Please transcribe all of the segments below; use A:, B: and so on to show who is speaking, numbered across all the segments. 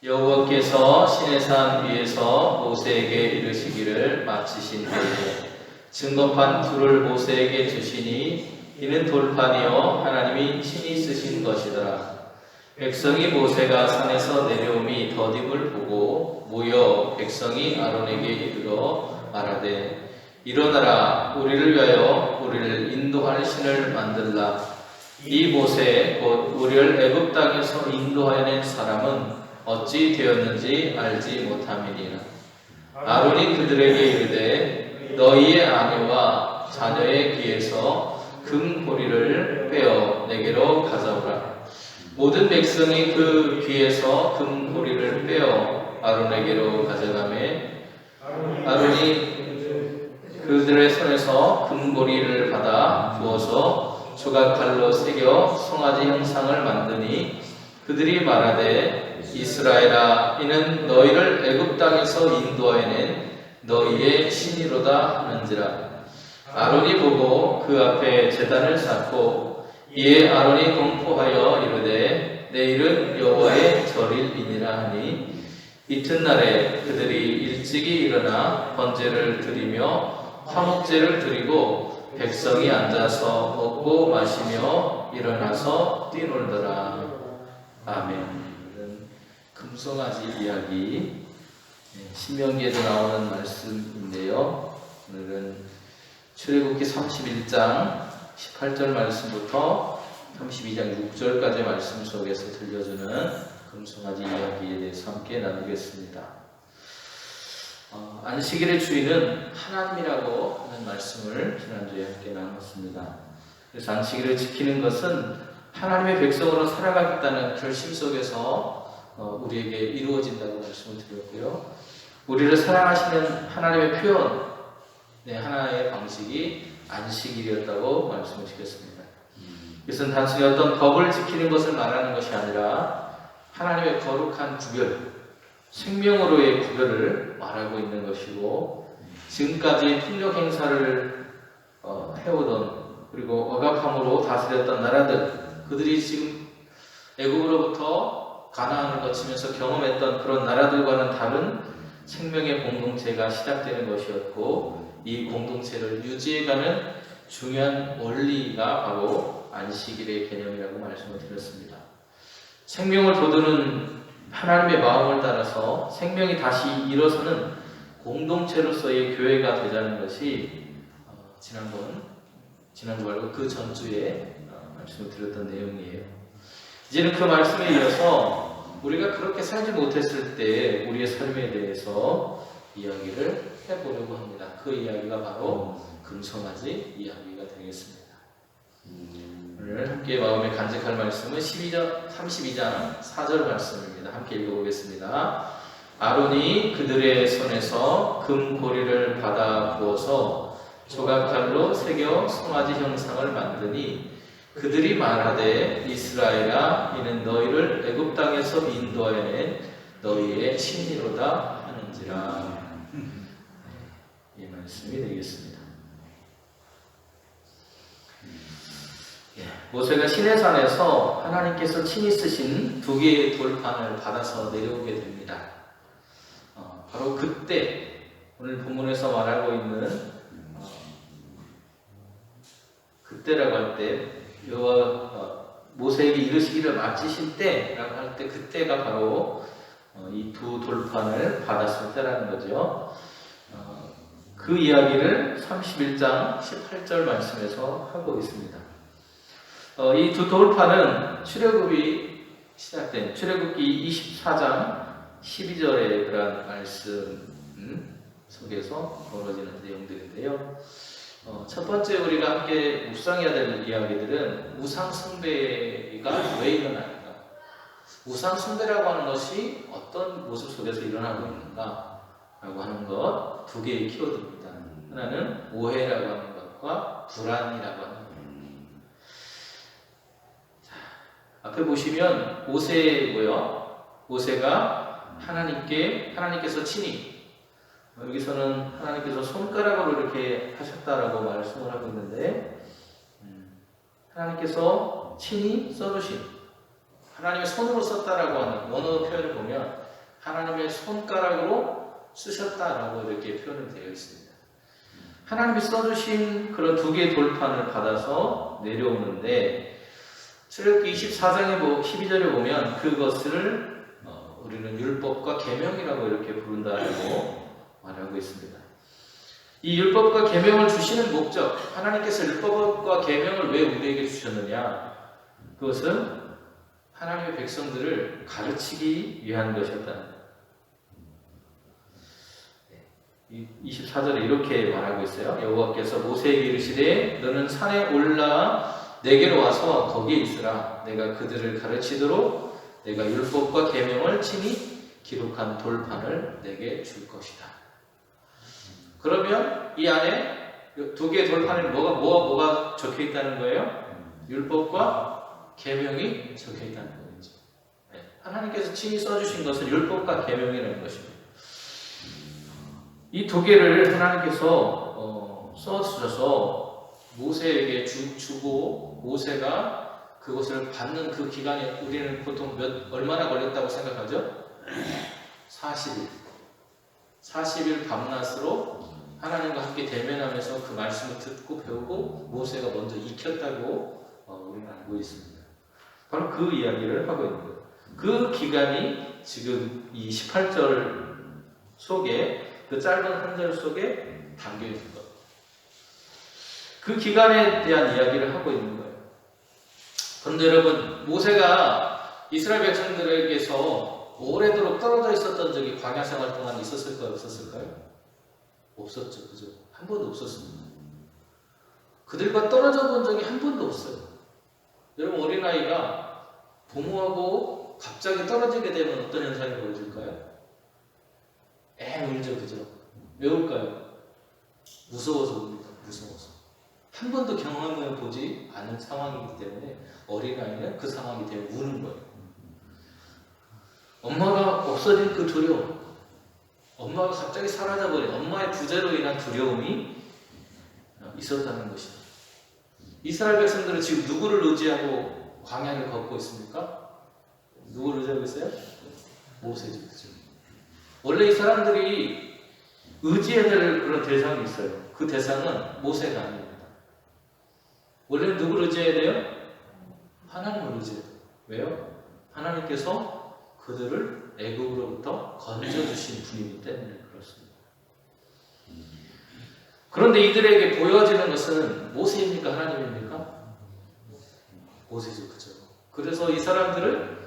A: 여호와께서 시내산 위에서 모세에게 이르시기를 마치신 때에 증거판 둘을 모세에게 주시니 이는 돌판이요 하나님이 친히 쓰신 것이더라. 백성이 모세가 산에서 내려옴이 더딤을 보고 모여 백성이 아론에게 이르러 말하되 일어나라 우리를 위하여 우리를 인도할 신을 만들라 이 모세 곧 우리를 애굽 땅에서 인도하여 낸 사람은 어찌 되었는지 알지 못함이니라. 아론이 그들에게 이르되 너희의 아내와 자녀의 귀에서 금 고리를 빼어 내게로 가져오라. 모든 백성이 그 귀에서 금 고리를 빼어 아론에게로 가져가매 아론이 그들의 손에서 금고리를 받아 부어서 조각칼로 새겨 송아지 형상을 만드니 그들이 말하되 이스라엘아 이는 너희를 애굽 땅에서 인도하여낸 너희의 신이로다 하는지라 아론이 보고 그 앞에 제단을 쌓고 이에 아론이 공포하여 이르되 내일은 여호와의 절일이니라 하니 이튿날에 그들이 일찍이 일어나 번제를 드리며 화목제를 드리고 백성이 앉아서 먹고 마시며 일어나서 뛰놀더라. 아멘. 오늘은 금송아지 이야기 예, 신명기에도 나오는 말씀인데요. 오늘은 출애굽기 31장 18절 말씀부터 32장 6절까지 말씀 속에서 들려주는 금송아지 이야기에 대해서 함께 나누겠습니다. 어, 안식일의 주인은 하나님이라고 하는 말씀을 지난주에 함께 나눴습니다. 그래서 안식일을 지키는 것은 하나님의 백성으로 살아가겠다는 결심 속에서 어, 우리에게 이루어진다고 말씀을 드렸고요. 우리를 사랑하시는 하나님의 표현, 네, 하나의 방식이 안식일이었다고 말씀을 드렸습니다. 이것은 단순히 어떤 법을 지키는 것을 말하는 것이 아니라 하나님의 거룩한 구별, 생명으로의 구별을 말하고 있는 것이고 지금까지 폭력 행사를 어, 해오던 그리고 억압함으로 다스렸던 나라들 그들이 지금 애국으로부터 가나안을 거치면서 경험했던 그런 나라들과는 다른 생명의 공동체가 시작되는 것이었고 이 공동체를 유지해가는 중요한 원리가 바로 안식일의 개념이라고 말씀을 드렸습니다. 생명을 돋우는 하나님의 마음을 따라서 생명이 다시 일어서는 공동체로서의 교회가 되자는 것이 어, 지난번 지난주 말고 그 전주에 어, 말씀을 드렸던 내용이에요. 이제는 그 말씀에 이어서 우리가 그렇게 살지 못했을 때 우리의 삶에 대해서 이야기를 해보려고 합니다. 그 이야기가 바로 금송아지 이야기가 되겠습니다. 오늘 함께 마음에 간직할 말씀은 12장, 32장 4절 말씀입니다. 함께 읽어보겠습니다. 아론이 그들의 손에서 금 고리를 받아 부어서 조각칼로 새겨 송아지 형상을 만드니 그들이 말하되 이스라엘아 이는 너희를 애굽 땅에서 인도하여낸 너희의 신이로다 하는지라 이 말씀이 되겠습니다. 예, 모세가 시내산에서 하나님께서 친히 쓰신 두 개의 돌판을 받아서 내려오게 됩니다. 어, 바로 그때 오늘 본문에서 말하고 있는 어, 그때라고 할 때 여호와 어, 모세에게 이르시기를 마치실 때라고 할 때 그때가 바로 어, 이두 돌판을 받았을 때라는 거죠. 어, 그 이야기를 31장 18절 말씀에서 하고 있습니다. 어, 이두 돌판은 출애굽이 시작된 출애굽기 24장 12절의 그러한 말씀 음, 속에서 벌어지는 내용들인데요. 어, 첫 번째 우리가 함께 묵상해야 될 이야기들은 우상 숭배가 왜 일어나는가? 우상 숭배라고 하는 것이 어떤 모습 속에서 일어나고 있는가라고 하는 것 두 개의 키워드입니다. 하나는 오해라고 하는 것과 불안이라고 하는 것. 앞에 보시면 모세고요. 모세가 하나님께 하나님께서 친히 어, 여기서는 하나님께서 손가락으로 이렇게 하셨다라고 말씀을 하고 있는데 음, 하나님께서 친히 써주신 하나님의 손으로 썼다라고 하는 원어 표현을 보면 하나님의 손가락으로 쓰셨다라고 이렇게 표현이 되어 있습니다. 하나님이 써주신 그런 두 개의 돌판을 받아서 내려오는데 출애굽기 24장에 뭐 12절에 보면 그것을 어, 우리는 율법과 계명이라고 이렇게 부른다고 말하고 있습니다. 이 율법과 계명을 주시는 목적, 하나님께서 율법과 계명을 왜 우리에게 주셨느냐? 그것은 하나님의 백성들을 가르치기 위한 것이었다. 24절에 이렇게 말하고 있어요. 여호와께서 모세에게 이르시되 너는 산에 올라 내게로 와서 거기에 있으라. 내가 그들을 가르치도록 내가 율법과 계명을 친히 기록한 돌판을 내게 줄 것이다. 그러면 이 안에 두 개의 돌판에 뭐가 뭐가 뭐가 적혀 있다는 거예요? 율법과 계명이 적혀 있다는 거죠. 네. 하나님께서 친히 써주신 것은 율법과 계명이라는 것입니다. 이 두 개를 하나님께서 어, 써주셔서 모세에게 주, 주고 모세가 그것을 받는 그 기간이 우리는 보통 몇 얼마나 걸렸다고 생각하죠? 40일. 40일 밤낮으로 하나님과 함께 대면하면서 그 말씀을 듣고 배우고 모세가 먼저 익혔다고 어, 우리는 알고 있습니다. 바로 그 이야기를 하고 있는 거예요. 그 기간이 지금 이 18절 속에 그 짧은 한 절 속에 담겨 있는 것. 그 기간에 대한 이야기를 하고 있는 거예요. 그런데 여러분, 모세가 이스라엘 백성들에게서 오래도록 떨어져 있었던 적이 광야 생활 동안 있었을까요? 없었을까요? 없었죠. 그죠? 한 번도 없었습니다. 그들과 떨어져 본 적이 한 번도 없어요. 여러분, 어린아이가 부모하고 갑자기 떨어지게 되면 어떤 현상이 벌어질까요? 애 울죠, 그죠? 왜 울까요? 무서워서 웁니다. 무서워서. 한 번도 경험해 보지 않은 상황이기 때문에 어린아이는 그 상황이 되면 우는 거예요. 엄마가 없어진 그 두려움, 엄마가 갑자기 사라져버린 엄마의 부재로 인한 두려움이 있었다는 것입니다. 이스라엘 백성들은 지금 누구를 의지하고 광야를 걷고 있습니까? 누구를 의지하고 있어요? 모세죠. 그죠? 원래 이 사람들이 의지해야 될 그런 대상이 있어요. 그 대상은 모세가 아닙니다. 원래는 누구를 의지해야 돼요? 하나님을 의지해야 돼요. 왜요? 하나님께서 그들을 애굽으로부터 건져주신 분이기 때문에 그렇습니다. 그런데 이들에게 보여지는 것은 모세입니까? 하나님입니까? 모세죠. 그죠? 그래서 이 사람들은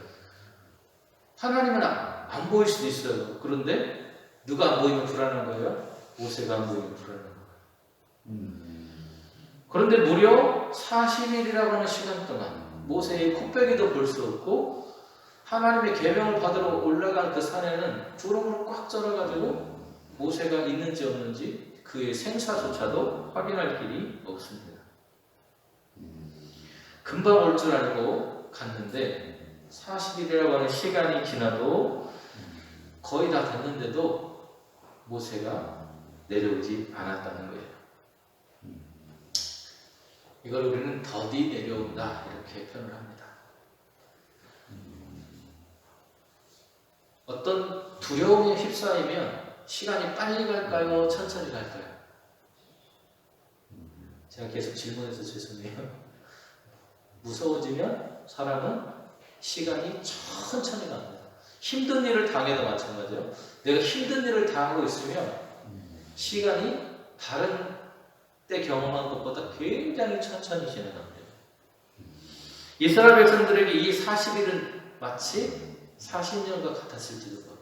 A: 하나님은 안 보일 수도 있어요. 그런데 누가 안 보이면 불안한 거예요? 모세가 안 보이면 불안한 거예요. 그런데 무려 40일이라고 하는 시간 동안 모세의 코빼기도 볼 수 없고 하나님의 계명을 받으러 올라간 그 산에는 구름으로 꽉 쩔어가지고 모세가 있는지 없는지 그의 생사조차도 확인할 길이 없습니다. 금방 올 줄 알고 갔는데 40일이라고 하는 시간이 지나도 거의 다 됐는데도 모세가 내려오지 않았다는 거예요. 이걸 우리는 더디 내려온다 이렇게 표현을 합니다. 어떤 두려움에 휩싸이면 시간이 빨리 갈까요? 천천히 갈까요? 제가 계속 질문해서 죄송해요. 무서워지면 사람은 시간이 천천히 갑니다. 힘든 일을 당해도 마찬가지예요. 내가 힘든 일을 당하고 있으면 시간이 다른 때 경험한 것보다 굉장히 천천히 지나갑니다. 이스라엘 백성들에게 이 40일은 마치 40년과 같았을지도 모릅니다.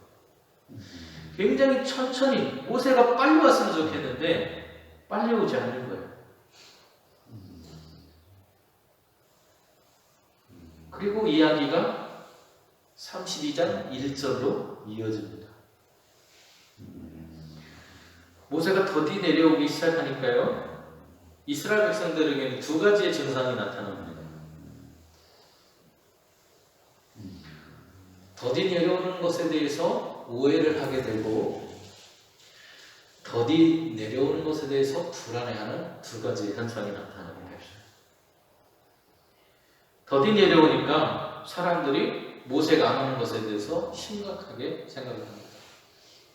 A: 굉장히 천천히 모세가 빨리 왔으면 좋겠는데 빨리 오지 않는 거예요. 그리고 이야기가 32장 1절로 이어집니다. 모세가 더디 내려오기 시작하니까요. 이스라엘 백성들에게는 두 가지의 증상이 나타납니다. 더디 내려오는 것에 대해서 오해를 하게 되고 더디 내려오는 것에 대해서 불안해하는 두 가지 현상이 나타나는 것이죠. 더디 내려오니까 사람들이 모세가 안 하는 것에 대해서 심각하게 생각을 합니다.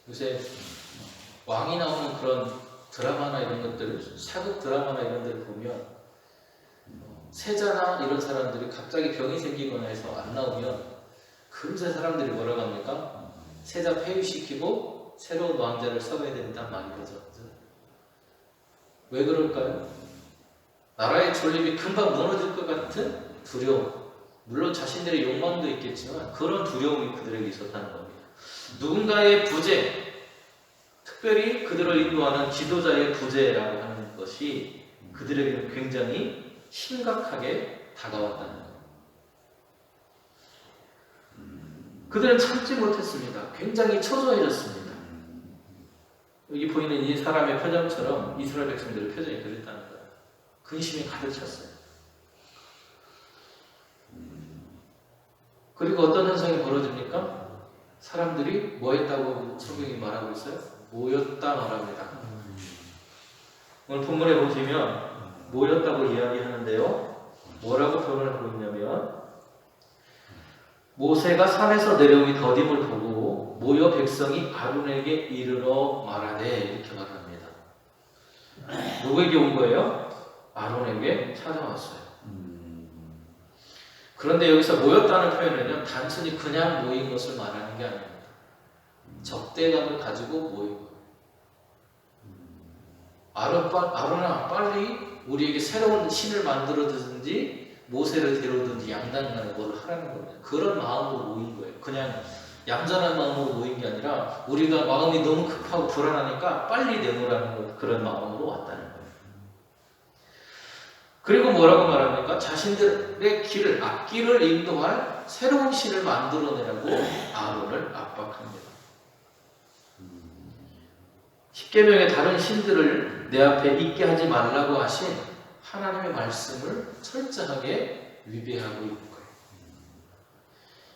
A: 요새 왕이 나오는 그런 드라마나 이런 것들을 사극 드라마나 이런 데를 보면 세자나 이런 사람들이 갑자기 병이 생기거나 해서 안 나오면 금세 사람들이 뭐라고 합니까? 세자 폐위시키고 새로운 왕자를 써야 된다는 말이 거죠. 왜 그럴까요? 나라의 존립이 금방 무너질 것 같은 두려움. 물론 자신들의 욕망도 있겠지만 그런 두려움이 그들에게 있었다는 겁니다. 누군가의 부재, 특별히 그들을 인도하는 지도자의 부재라고 하는 것이 그들에게는 굉장히 심각하게 다가왔다는 거예요. 그들은 참지 못했습니다. 굉장히 초조해졌습니다. 여기 보이는 이 사람의 표정처럼 이스라엘 백성들의 표정이 그랬다는 거예요. 근심이 가득 찼어요. 그리고 어떤 현상이 벌어집니까? 사람들이 뭐 했다고 성경이 말하고 있어요? 모였다 말합니다. 오늘 본문에 보시면 모였다고 이야기하는데요. 뭐라고 표현을 하고 있냐면 모세가 산에서 내려오니 더딤을 보고 모여 백성이 아론에게 이르러 말하되 이렇게 말합니다. 누구에게 온 거예요? 아론에게 찾아왔어요. 그런데 여기서 모였다는 표현은요, 단순히 그냥 모인 것을 말하는 게 아닙니다. 적대감을 가지고 모인 거예요. 아론, 빠- 아론아, 빨리 우리에게 새로운 신을 만들어주든지 모세를 데려오든지 양당간에 뭘 하라는 겁니다. 그런 마음으로 모인 거예요. 그냥 얌전한 마음으로 모인 게 아니라 우리가 마음이 너무 급하고 불안하니까 빨리 내놓으라는 것, 그런 마음으로 왔다는 거예요. 그리고 뭐라고 말합니까? 자신들의 길을, 앞길을 인도할 새로운 신을 만들어내라고 아론을 압박합니다. 십계명의 다른 신들을 내 앞에 있게 하지 말라고 하신 하나님의 말씀을 철저하게 위배하고 있는 거예요.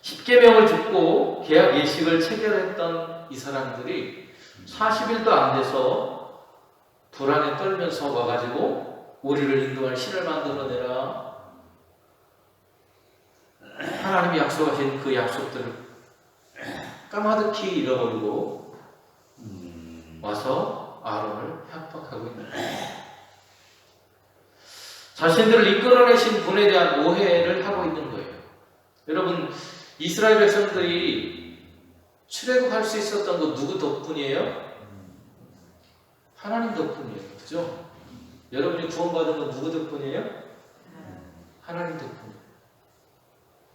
A: 십계명을 듣고 계약 예식을 체결했던 이 사람들이 40일도 안 돼서 불안에 떨면서 와가지고 우리를 인도할 신을 만들어내라. 하나님이 약속하신 그 약속들을 까마득히 잃어버리고 와서 아론을 협박하고 있는 거예요. 자신들을 이끌어내신 분에 대한 오해를 하고 있는 거예요. 여러분, 이스라엘 백성들이 출애굽할 수 있었던 거 누구 덕분이에요? 하나님 덕분이에요. 그죠? 여러분이 구원받은 건 누구 덕분이에요? 하나님 덕분이에요.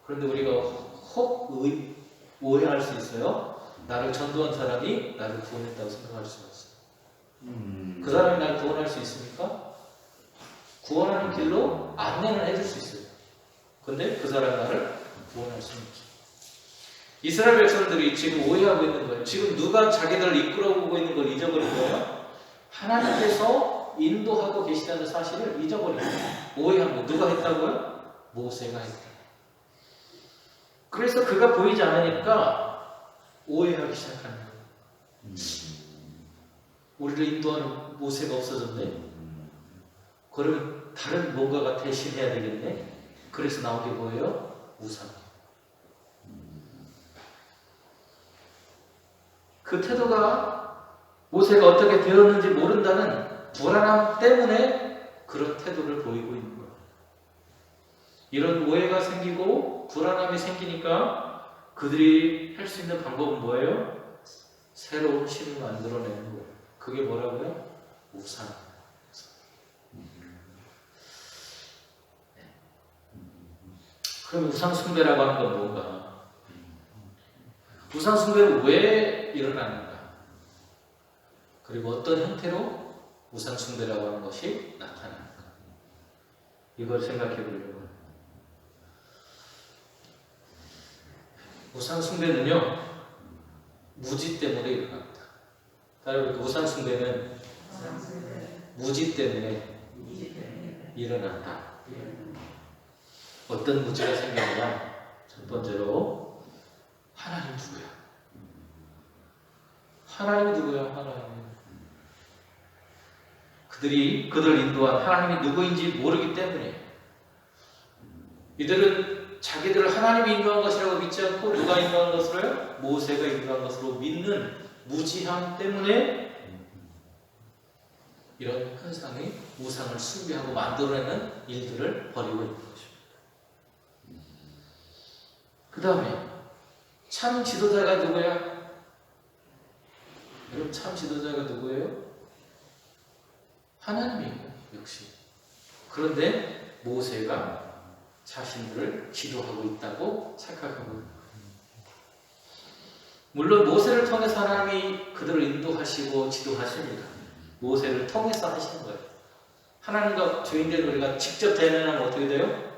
A: 그런데 우리가 혹 의- 오해할 수 있어요. 나를 전도한 사람이 나를 구원했다고 생각할 수가 있어요. 그 사람이 나를 구원할 수 있습니까? 구원하는 길로 안내는 해줄 수 있어요. 근데 그 사람 나를 구원할 수는 없어요. 이스라엘 백성들이 지금 오해하고 있는 거예요. 지금 누가 자기들을 이끌어오고 있는 걸 잊어버린 거예요? 하나님께서 인도하고 계시다는 사실을 잊어버린 거예요. 오해한 거 누가 했다고요? 모세가 했다. 그래서 그가 보이지 않으니까 오해하기 시작하는 거예요. 우리를 인도하는 모세가 없어졌네. 그러면 다른 뭔가가 대신해야 되겠네. 그래서 나온 게 뭐예요? 우상. 그 태도가 모세가 어떻게 되었는지 모른다는 불안함 때문에 그런 태도를 보이고 있는 거예요. 이런 오해가 생기고 불안함이 생기니까 그들이 할 수 있는 방법은 뭐예요? 새로운 신을 만들어내는 거예요. 그게 뭐라고요? 우상. 그럼 우상 숭배라고 하는 건 뭔가? 우상 숭배는 왜 일어나는가? 그리고 어떤 형태로 우상 숭배라고 하는 것이 나타나는가? 이걸 생각해 보려고 합니다. 우상 숭배는요 무지 때문에 일어납니다. 여러분 그 우상 숭배는 무지 때문에 일어난다. 어떤 무지가 생기느냐? 첫 번째로 하나님 누구야? 하나님이 누구야? 하나님. 그들이 그들 인도한 하나님이 누구인지 모르기 때문에 이들은 자기들을 하나님이 인도한 것이라고 믿지 않고 누가 인도한 것으로요? 모세가 인도한 것으로 믿는 무지함 때문에 이런 현상이 우상을 숭배하고 만들어내는 일들을 벌이고 있는 것입니다. 그 다음에 참 지도자가 누구야? 여러분 참 지도자가 누구예요? 하나님이에요. 역시. 그런데 모세가 자신들을 지도하고 있다고 거예요. 물론 모세를 통해서 하나님이 그들을 인도하시고 지도하십니다. 모세를 통해서 하시는 거예요. 하나님과 죄인된 우리가 직접 대면하면 어떻게 돼요?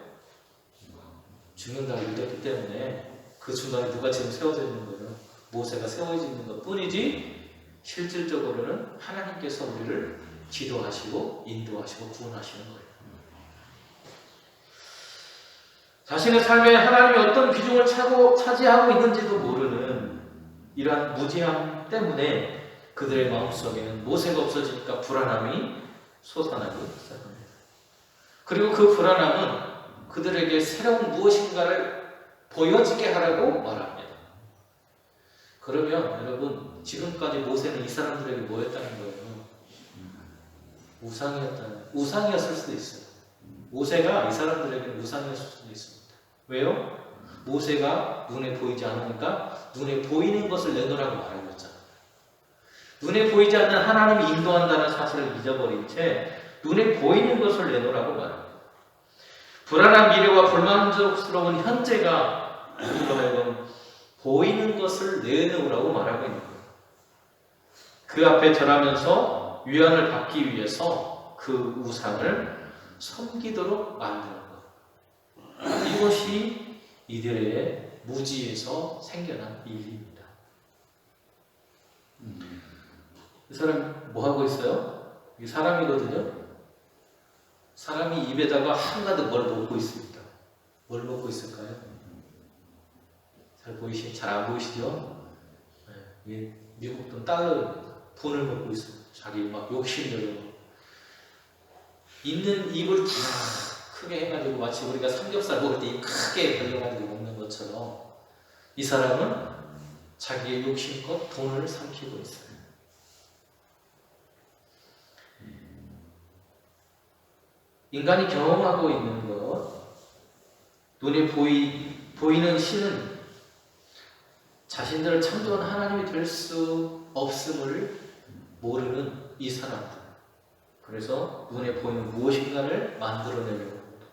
A: 죽는다고 믿었기 때문에 그 중간에 누가 지금 세워져 있는 거예요? 모세가 세워져 있는 것 뿐이지 실질적으로는 하나님께서 우리를 지도하시고 인도하시고 구원하시는 거예요. 자신의 삶에 하나님이 어떤 비중을 차고 차지하고 있는지도 모르는 이러한 무지함 때문에 그들의 마음속에는 모세가 없어지니까 불안함이 솟아나기 시작합니다. 그리고 그 불안함은 그들에게 새로운 무엇인가를 보여지게 하라고 말합니다. 그러면 여러분 지금까지 모세는 이 사람들에게 뭐였다는 거예요? 우상이었다는 우상이었을 수도 있어요. 모세가 이 사람들에게 우상이었을 수도 있습니다. 왜요? 모세가 눈에 보이지 않으니까 눈에 보이는 것을 내놓으라고 말하였잖아요. 눈에 보이지 않는 하나님이 인도한다는 사실을 잊어버린 채 눈에 보이는 것을 내놓으라고 말합니다. 불안한 미래와 불만족스러운 현재가 우리로 하여금 보이는 것을 내놓으라고 말하고 있는 거예요. 그 앞에 절하면서 위안을 받기 위해서 그 우상을 섬기도록 만드는 것. 이것이 이들의 무지에서 생겨난 일입니다. 이 사람 뭐 하고 있어요? 이 사람이거든요. 사람이 입에다가 한가득 뭘 먹고 있습니다. 뭘 먹고 있을까요? 잘 보이시, 잘 안 보이시죠? 네, 미국 돈 달러입니다. 돈을 먹고 있습니다. 자기 막 욕심대로 있는 입을 다 크게 해가지고 마치 우리가 삼겹살 먹을 때 입 크게 벌려가지고 먹는 것처럼 이 사람은 자기의 욕심껏 돈을 삼키고 있어요. 인간이 경험하고 있는 것, 눈에 보이, 보이는 신은 자신들을 창조한 하나님이 될 수 없음을 모르는 이 사람들. 그래서 눈에 보이는 무엇인가를 만들어내려고 합니다.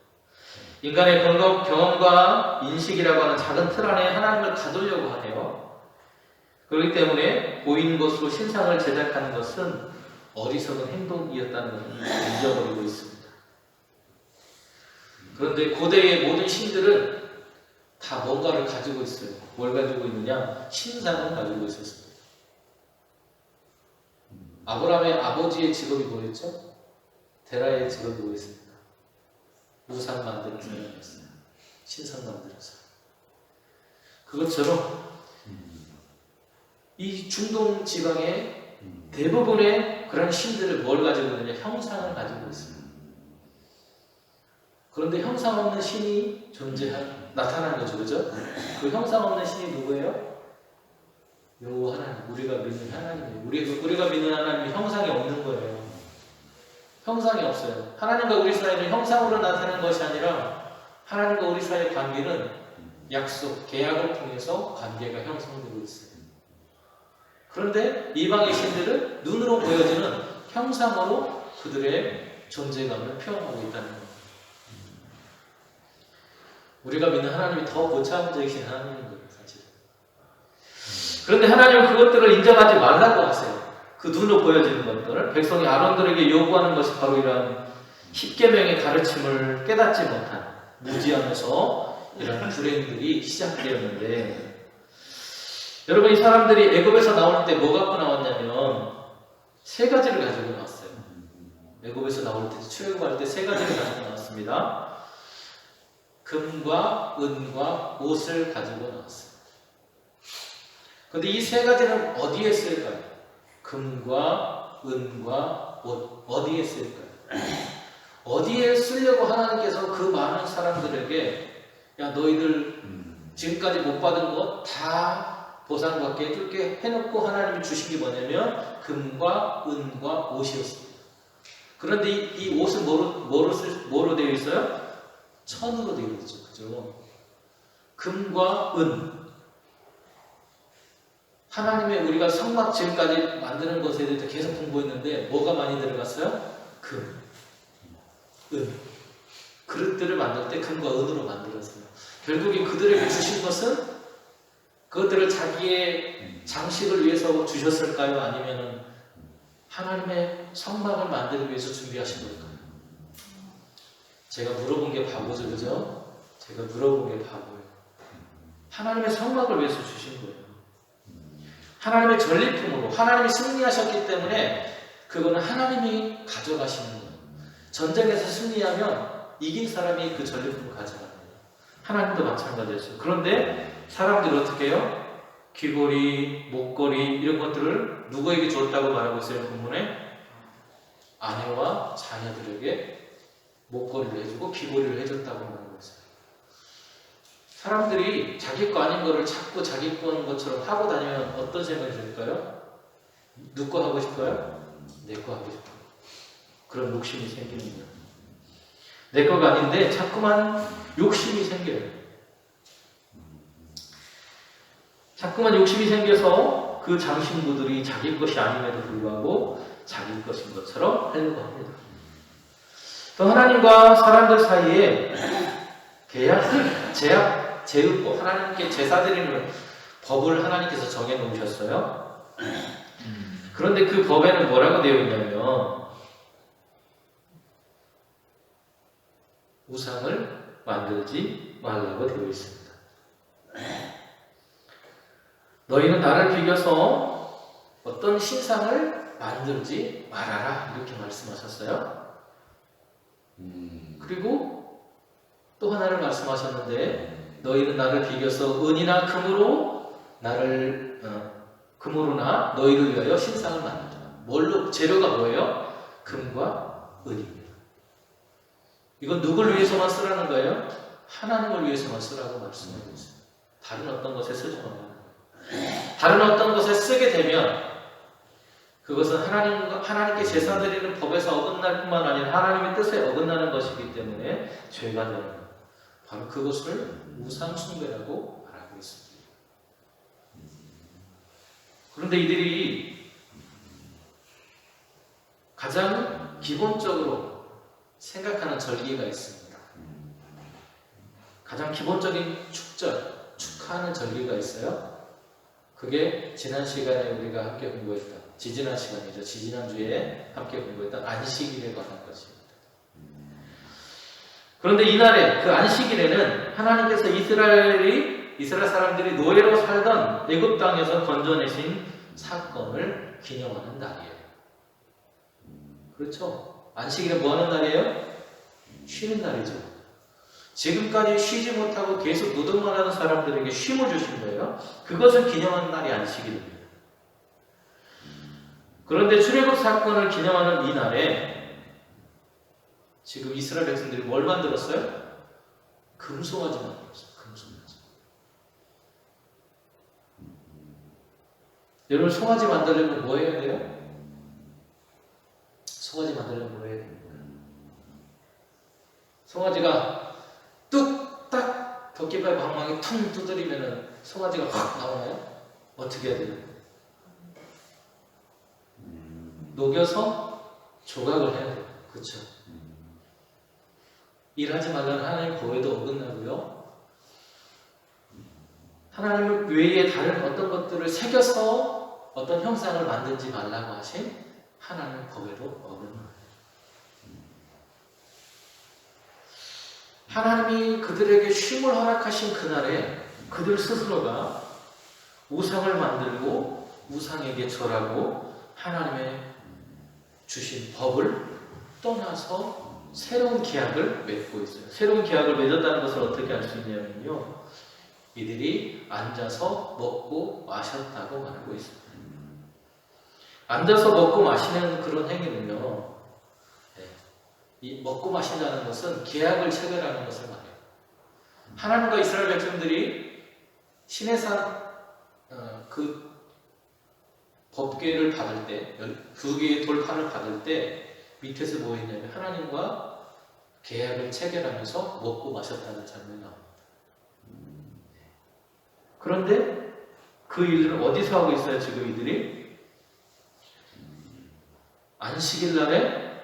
A: 인간의 경험, 경험과 인식이라고 하는 작은 틀 안에 하나님을 가두려고 하네요. 그렇기 때문에 보이는 것으로 신상을 제작하는 것은 어리석은 행동이었다는 것을 잊어버리고 있습니다. 그런데 고대의 모든 신들은 다 뭔가를 가지고 있어요. 뭘 가지고 있느냐? 신상을 가지고 있었습니다. 아브라함의 아버지의 직업이 뭐였죠? 데라의 직업이 뭐였습니까? 우상 만드는 사람이었어요. 신상 만드는 사람. 그것처럼 이 중동 지방의 대부분의 그런 신들을 뭘 가지고 있느냐? 형상을 가지고 있습니다. 그런데 형상 없는 신이 존재한 나타나는 거죠, 그죠? 그 형상 없는 신이 누구예요? 요 하나님, 우리가 믿는 하나님이에요. 우리, 우리가 믿는 하나님이 형상이 없는 거예요. 형상이 없어요. 하나님과 우리 사이는 형상으로 나타나는 것이 아니라 하나님과 우리 사이의 관계는 약속, 계약을 통해서 관계가 형성되고 있어요. 그런데 이방의 신들은 눈으로 보여지는 형상으로 그들의 존재감을 표현하고 있다는 거예요. 우리가 믿는 하나님이 더 고차원적이신 하나님인 거예요, 사실. 그런데 하나님은 그것들을 인정하지 말라고 하세요. 그 눈으로 보여지는 것들을 백성이 아론들에게 요구하는 것이 바로 이런 십계명의 가르침을 깨닫지 못한 무지하면서 이런 불행들이 시작되었는데 여러분 이 사람들이 애굽에서 나올 때 뭐 갖고 나왔냐면 세 가지를 가지고 나왔어요. 애굽에서 나올 때 출애굽할 때 세 가지를 가지고 나왔습니다. 금과 은과 옷을 가지고 나왔어요. 근데 이 세 가지는 어디에 쓸까요? 금과 은과 옷 어디에 쓸까요? 어디에 쓰려고 하나님께서 그 많은 사람들에게 야 너희들
B: 음.
A: 지금까지 못 받은 거다 보상받게 해줄게 해놓고 하나님이 주신 게 뭐냐면 금과 은과 옷이었습니다. 그런데 이, 이 옷은 뭐로, 뭐로, 쓸, 뭐로 되어 있어요? 천으로 되어 있죠. 그죠? 금과 은. 하나님의 우리가 성막 지금까지 만드는 것에 대해서 계속 공부했는데 뭐가 많이 들어갔어요? 금, 은. 그릇들을 만들 때 금과 은으로 만들었어요. 결국에 그들에게 주신 것은 그것들을 자기의 장식을 위해서 주셨을까요? 아니면 하나님의 성막을 만들기 위해서 준비하신 걸까요? 제가 물어본 게 바보죠, 그죠? 제가 물어본 게 바보예요. 하나님의 성막을 위해서 주신 거예요. 하나님의 전리품으로 하나님이 승리하셨기 때문에 그거는 하나님이 가져가시는 거예요. 전쟁에서 승리하면 이긴 사람이 그 전리품을 가져갑니다. 하나님도 마찬가지였어요. 그런데 사람들이 어떻게 해요? 귀걸이, 목걸이 이런 것들을 누구에게 줬다고 말하고 있어요? 본문에 아내와 자녀들에게 목걸이를 해주고 귀걸이를 해줬다고 말하고 있어요. 사람들이 자기 거 아닌 거를 자꾸 자기 거인 것처럼 하고 다니면 어떤 생각이 들까요? 누구 거 하고 싶어요? 내 거 하고 싶어요. 그런 욕심이 거예요. 내 거가 아닌데 자꾸만 욕심이 생겨요. 자꾸만 욕심이 생겨서 그 장신구들이 자기 것이 아님에도 불구하고 자기 것인 것처럼 하려고 합니다. 또 하나님과 사람들 사이에 계약, 제약, 제의법, 하나님께 제사 드리는 법을 하나님께서 정해 놓으셨어요. 그런데 그 법에는 뭐라고 되어 있냐면 우상을 만들지 말라고 되어 있습니다. 너희는 나를 비교서 어떤 신상을 만들지 말아라 이렇게 말씀하셨어요.
B: 음.
A: 그리고 또 하나를 말씀하셨는데 너희는 나를 비교서 은이나 금으로 나를 어, 금으로나 너희를 위하여 신상을 만들자. 뭘로 재료가 뭐예요? 금과 은입니다. 이건 누굴 위해서만 쓰라는 거예요? 하나님을 위해서만 쓰라고 말씀하고 있어요. 다른 어떤 것에 쓰지 거예요. 다른 어떤 것에 쓰게 되면 그것은 하나님, 하나님께 제사 드리는 법에서 어긋날 뿐만 아니라 하나님의 뜻에 어긋나는 것이기 때문에 죄가 되는 거예요. 바로 그것을 우상숭배라고 말하고 있습니다. 그런데 이들이 가장 기본적으로 생각하는 절기가 있습니다. 가장 기본적인 축절, 축하하는 절기가 있어요. 그게 지난 시간에 우리가 함께 공부했던, 지지난 시간이죠. 지지난주에 함께 공부했던 안식일에 관한 것입니다. 그런데 이날에 그 안식일에는 하나님께서 이스라엘이 이스라엘 사람들이 노예로 살던 애굽 땅에서 건져내신 사건을 기념하는 날이에요. 그렇죠? 안식일은 뭐 하는 날이에요? 쉬는 날이죠. 지금까지 쉬지 못하고 계속 노동만 하는 사람들에게 쉼을 주신 거예요. 그것을 기념하는 날이 안식일입니다. 그런데 출애굽 사건을 기념하는 이 날에 지금 이스라엘 백성들이 뭘 만들었어요? 금송아지 만들었어요. 금송아지. 여러분 송아지 만들려면 뭐 해야 돼요? 송아지 만들려면 뭐 해야 돼요? 송아지가 뚝딱 도끼발 방망이 퉁 두드리면은 송아지가 확 나오나요? 어떻게 해야 돼요? 녹여서 조각을 해야 돼요. 그렇죠? 일하지 말라는 하나님 보호에도 어긋나고요. 하나님 외에 다른 어떤 것들을 새겨서 어떤 형상을 만들지 말라고 하신 하나님 법에도 어긋나요. 하나님이 그들에게 쉼을 허락하신 그날에 그들 스스로가 우상을 만들고 우상에게 절하고 하나님의 주신 법을 떠나서 새로운 계약을 맺고 있어요. 새로운 계약을 맺었다는 것을 어떻게 알 수 있냐면요. 이들이 앉아서 먹고 마셨다고 말하고 있습니다. 앉아서 먹고 마시는 그런 행위는요. 네, 이 먹고 마신다는 것은 계약을 체결하는 것을 말해요. 하나님과 이스라엘 백성들이 시내산 어, 그 법궤를 받을 때, 두 개의 돌판을 받을 때 밑에서 뭐 했냐면 하나님과 계약을 체결하면서 먹고 마셨다는 장면이 나옵니다. 그런데 그 일을 어디서 하고 있어요, 지금 이들이? 안식일 날에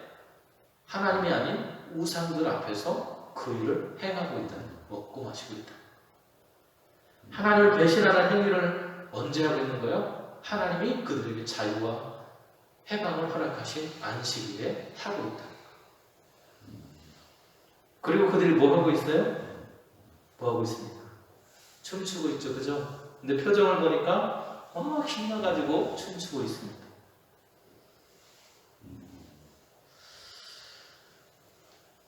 A: 하나님이 아닌 우상들 앞에서 그 일을 행하고 있다. 먹고 마시고 있다. 하나님을 배신하는 행위를 언제 하고 있는 거예요? 하나님이 그들에게 자유와 해방을 허락하신 안식일에 하고 있다. 그리고 그들이 뭐 하고 있어요? 뭐 하고 있습니까? 춤추고 있죠, 그죠? 근데 표정을 보니까 막 신나가지고 춤추고 있습니다.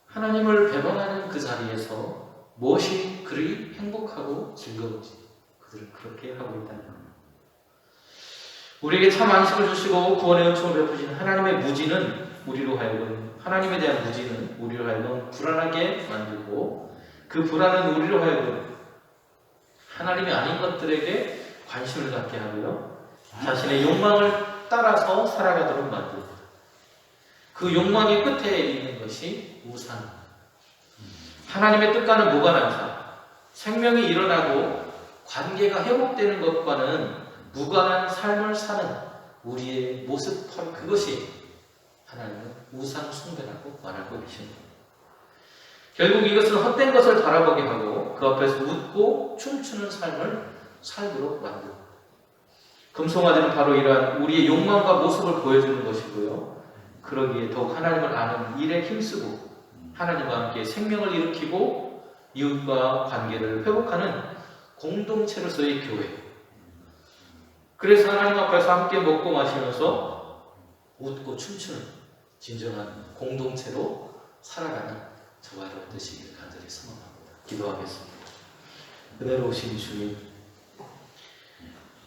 A: 하나님을 배반하는 그 자리에서 무엇이 그리 행복하고 즐거운지 그들은 그렇게 하고 있다는 겁니다. 우리에게 참 안식을 주시고 구원의 은총을 베푸신 하나님의 무지는 우리로 하여금 하나님에 대한 무지는 우리로 하여금 불안하게 만들고 그 불안은 우리로 하여금 하나님이 아닌 것들에게 관심을 갖게 하고요. 자신의 욕망을 따라서 살아가도록 만듭니다. 그 욕망의 끝에 있는 것이 우상. 하나님의 뜻과는 무관한 삶. 생명이 일어나고 관계가 회복되는 것과는 무관한 삶을 사는 우리의 모습, 바로 그것이 하나님은 우상 숭배라고 말하고 계십니다. 결국 이것은 헛된 것을 바라보게 하고 그 앞에서 웃고 춤추는 삶을 살도록 만듭니다. 금송아지는 바로 이러한 우리의 욕망과 모습을 보여주는 것이고요. 그러기에 더욱 하나님을 아는 일에 힘쓰고 하나님과 함께 생명을 일으키고 이웃과 관계를 회복하는 공동체로서의 교회. 그래서 하나님 앞에서 함께 먹고 마시면서 웃고 춤추는 진정한 공동체로 살아가는 저와 여러분 되시기를 간절히 소망합니다. 기도하겠습니다. 오신 주님,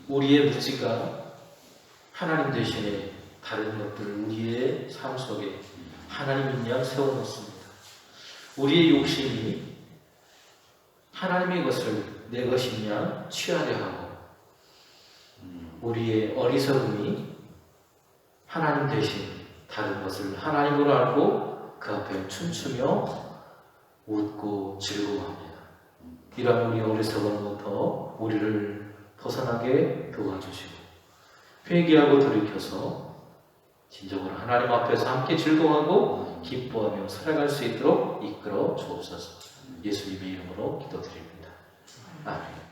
A: 우리의 무지가 하나님 대신에 다른 것들을 우리의 삶 속에 하나님인 양 세워놓습니다. 우리의 욕심이 하나님의 것을 내 것이냐 취하려 하고 우리의 어리석음이 하나님 대신 다른 것을 하나님으로 알고 그 앞에 춤추며 웃고 즐거워합니다. 이런 우리 어리석음부터 우리를 벗어나게 도와주시고 회개하고 돌이켜서 진정으로 하나님 앞에서 함께 즐거워하고 기뻐하며 살아갈 수 있도록 이끌어 주옵소서. 예수님의 이름으로 기도드립니다. 아멘.